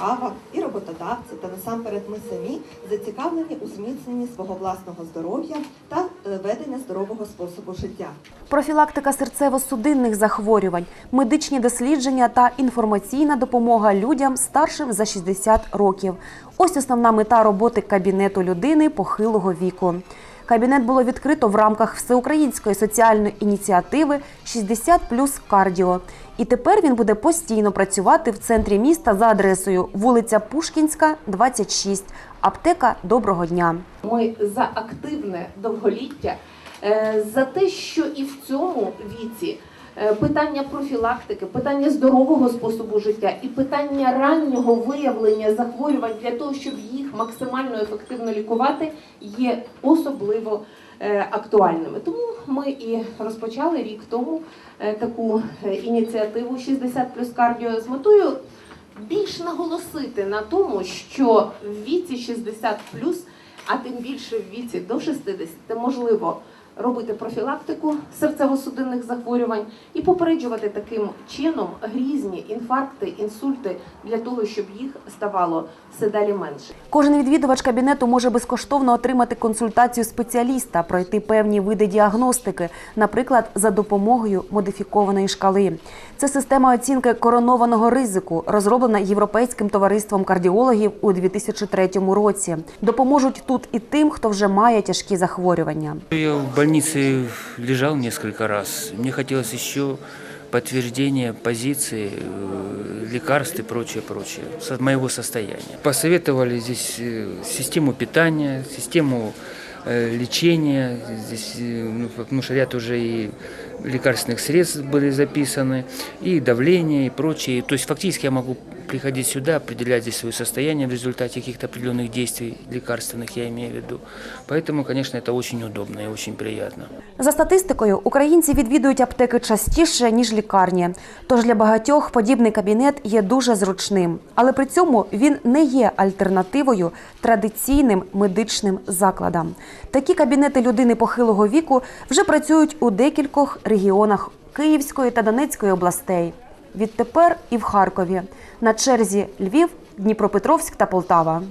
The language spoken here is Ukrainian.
держава, і роботодавці, та насамперед ми самі зацікавлені у зміцненні свого власного здоров'я та е, ведення здорового способу життя. Профілактика серцево-судинних захворювань, медичні дослідження та інформаційна допомога людям старшим за 60 років. Ось основна мета роботи кабінету людини похилого віку. Кабінет було відкрито в рамках всеукраїнської соціальної ініціативи «60 плюс кардіо. І тепер він буде постійно працювати в центрі міста за адресою вулиця Пушкінська, 26, аптека Доброго дня. Ми за активне довголіття, е, за те, що і в цьому віці питання профілактики, питання здорового способу життя і питання раннього виявлення захворювань для того, щоб їх максимально ефективно лікувати, є особливо е, актуальними. Тому ми і розпочали рік тому е, таку е, ініціативу 60 плюс кардіо з метою більш наголосити на тому, що в віці 60 а тим більше в віці до 60 можливо робити профілактику серцево-судинних захворювань і попереджувати таким чином грізні інфаркти, інсульти для того, щоб їх ставало все далі менше. Кожен відвідувач кабінету може безкоштовно отримати консультацію спеціаліста, пройти певні види діагностики, наприклад, за допомогою модифікованої шкали. Це система оцінки коронованого ризику, розроблена Європейським товариством кардіологів у 2003 році. Допоможуть тут і тим, хто вже має тяжкі захворювання. Я в больнице лежал несколько раз. Мне хотелось еще подтверждения позиции, э, лекарств и прочее, прочее, моего состояния. Посоветовали здесь э, систему питания, систему э, лечения, здесь, ну, потому что ряд уже и лекарственных средств были записаны, и давление, и прочее. То есть фактически я могу приходить сюда, определять здесь свое состояние в результате каких-то определенных действий лекарственных, я имею в виду. Поэтому, конечно, это очень удобно и очень приятно. За статистикою, українці відвідують аптеки частіше ніж лікарні. Тож для багатьох подібний кабінет є дуже зручним, але при цьому він не є альтернативою традиційним медичним закладам. Такі кабінети людини похилого віку вже працюють у декількох регіонах Київської та Донецької областей. Відтепер і в Харкові. На черзі Львів, Дніпропетровськ та Полтава.